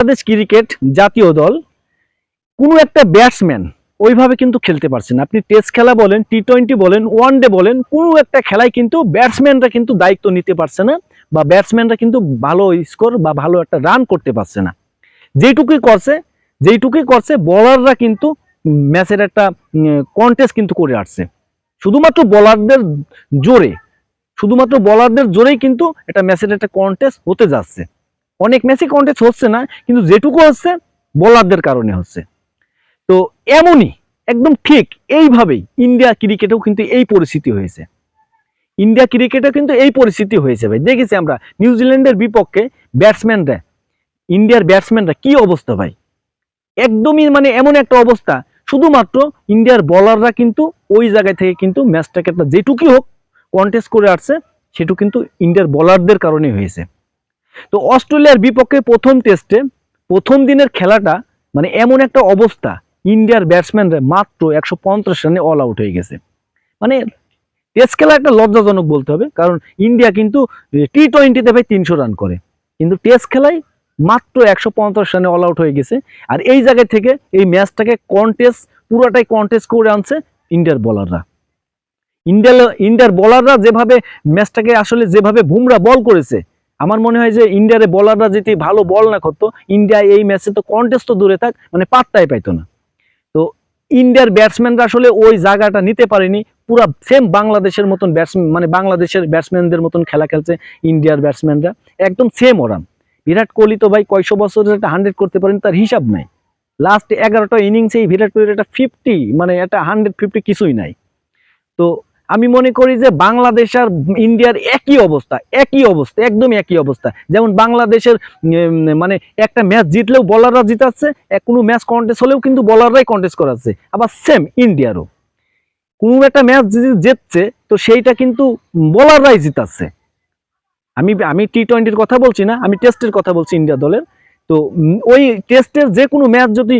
Bangladesh cricket জাতীয় দল, কোনো একটা ব্যাটসম্যান ওইভাবে কিন্তু খেলতে পারছে না। আপনি টেস্ট খেলা বলেন টি টোয়েন্টি বলেন ওয়ান ডে বলেন, কোনো একটা খেলায় কিন্তু ব্যাটসম্যানরা কিন্তু দায়িত্ব নিতে পারছে না বা ব্যাটসম্যানরা কিন্তু ভালো স্কোর বা ভালো একটা রান করতে পারছে না। যেইটুকুই করছে যেইটুকুই করছে বলাররা কিন্তু ম্যাচের একটা কন্টেস্ট কিন্তু করে আসছে। শুধুমাত্র বলারদের জোরে, শুধুমাত্র বলারদের জোরেই কিন্তু এটা ম্যাচের একটা কন্টেস্ট হতে যাচ্ছে। অনেক ম্যাচে কন্টেস্ট হচ্ছে না, কিন্তু যেটুকু হচ্ছে বোলারদের কারণে হচ্ছে। তো এমনই, একদম ঠিক এইভাবেই ইন্ডিয়া ক্রিকেটেও কিন্তু এই পরিস্থিতি হয়েছে। ইন্ডিয়া ক্রিকেটেও কিন্তু এই পরিস্থিতি হয়েছে ভাই। দেখেছি আমরা নিউজিল্যান্ডের বিপক্ষে ব্যাটসম্যানরা ইন্ডিয়ার ব্যাটসম্যানরা কি অবস্থা ভাই? একদমই মানে এমন একটা অবস্থা, শুধুমাত্র ইন্ডিয়ার বলাররা কিন্তু ওই জায়গা থেকে কিন্তু ম্যাচটাকে যেটুকুই হোক কন্টেস্ট করে আসছে, সেটু কিন্তু ইন্ডিয়ার বলারদের কারণে হয়েছে। তো অস্ট্রেলিয়ার বিপক্ষে প্রথম টেস্টে প্রথম দিনের খেলাটা মানে এমন একটা অবস্থা। ইন্ডিয়ার ব্যাটসম্যানরা মাত্র একশো পঞ্চাশ রানে অল আউট হয়ে গেছে। মানে টেস্ট খেলা একটা লজ্জাজনক বলতে হবে, কারণ ইন্ডিয়া কিন্তু টি টোয়েন্টিতে ভাই তিনশো রান করে। কিন্তু টেস্ট খেলায় মাত্র একশো পঞ্চাশ রানে অল আউট হয়ে গেছে। আর এই জায়গা থেকে এই ম্যাচটাকে কন্টেস্ট পুরোটাই কন্টেস্ট করে আনছে ইন্ডিয়ার বলাররা ইন্ডিয়ার ইন্ডিয়ার বলাররা যেভাবে ম্যাচটাকে আসলে যেভাবে বুমরা বল করেছে আমার মনে হয় যে ইন্ডিয়ার বলাররা যদি ভালো বল না করতো ইন্ডিয়া এই ম্যাচে তো কন্টেস্ট তো দূরে থাক মানে পাত্তাই পাইতো না। তো ইন্ডিয়ার ব্যাটসম্যানরা আসলে ওই জায়গাটা নিতে পারেনি, পুরো সেম বাংলাদেশের মতন ব্যাটসম্যান মানে বাংলাদেশের ব্যাটসম্যানদের মতন খেলা খেলছে ইন্ডিয়ার ব্যাটসম্যানরা একদম সেম ওরাম বিরাট কোহলি তো ভাই কয়শো বছরের একটা হান্ড্রেড করতে পারেন, তার হিসাব নাই। লাস্ট এগারোটা ইনিংসেই বিরাট কোহলির একটা ফিফটি মানে একটা হান্ড্রেড ফিফটি কিছুই নাই। তো আমি মনে করি যে বাংলাদেশ আর ইন্ডিয়ার একই অবস্থা একই অবস্থা একদম একই অবস্থা। যেমন বাংলাদেশের মানে একটা ম্যাচ জিতলেও বলাররা জিতাচ্ছে কোনো ম্যাচ কন্টেস্ট হলেও কিন্তু বলাররাই কন্টেস্ট করাচ্ছে। আবার সেম ইন্ডিয়ারও। কোনো একটা ম্যাচ জিতছে, তো সেইটা কিন্তু বলাররাই জিতাচ্ছে। আমি আমি টি টোয়েন্টির কথা বলছি না, আমি টেস্টের কথা বলছি ইন্ডিয়া দলের। তো ওই টেস্টের যে কোনো ম্যাচ যদি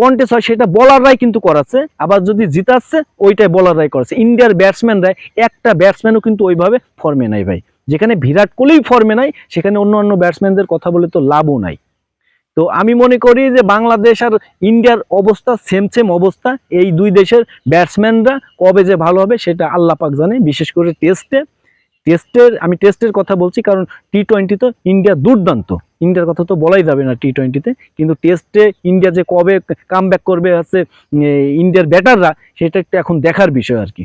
কন্টেস্ট হয়, সেটা বলাররাই কিন্তু করাচ্ছে। আবার যদি জিতাচ্ছে, ওইটাই বলাররাই করাচ্ছে। ইন্ডিয়ার ব্যাটসম্যানরাই একটা ব্যাটসম্যানও কিন্তু ওইভাবে ফর্মে নাই ভাই। যেখানে বিরাট কোহলিই ফর্মে নাই, সেখানে অন্য অন্য ব্যাটসম্যানদের কথা বলে তো লাভও নাই। তো আমি মনে করি যে বাংলাদেশ আর ইন্ডিয়ার অবস্থা সেম সেম অবস্থা। এই দুই দেশের ব্যাটসম্যানরা কবে যে ভালো হবে, সেটা আল্লাহ পাক জানে। বিশেষ করে টেস্টে টেস্টের আমি টেস্টের কথা বলছি কারণ টি টোয়েন্টি তো ইন্ডিয়া দুর্দান্ত। ইন্ডিয়ার কথা তো বলাই যাবে না টি টোয়েন্টিতে কিন্তু টেস্টে ইন্ডিয়া যে কবে কাম করবে, হচ্ছে ইন্ডিয়ার ব্যাটাররা সেটা একটা এখন দেখার বিষয় আর কি।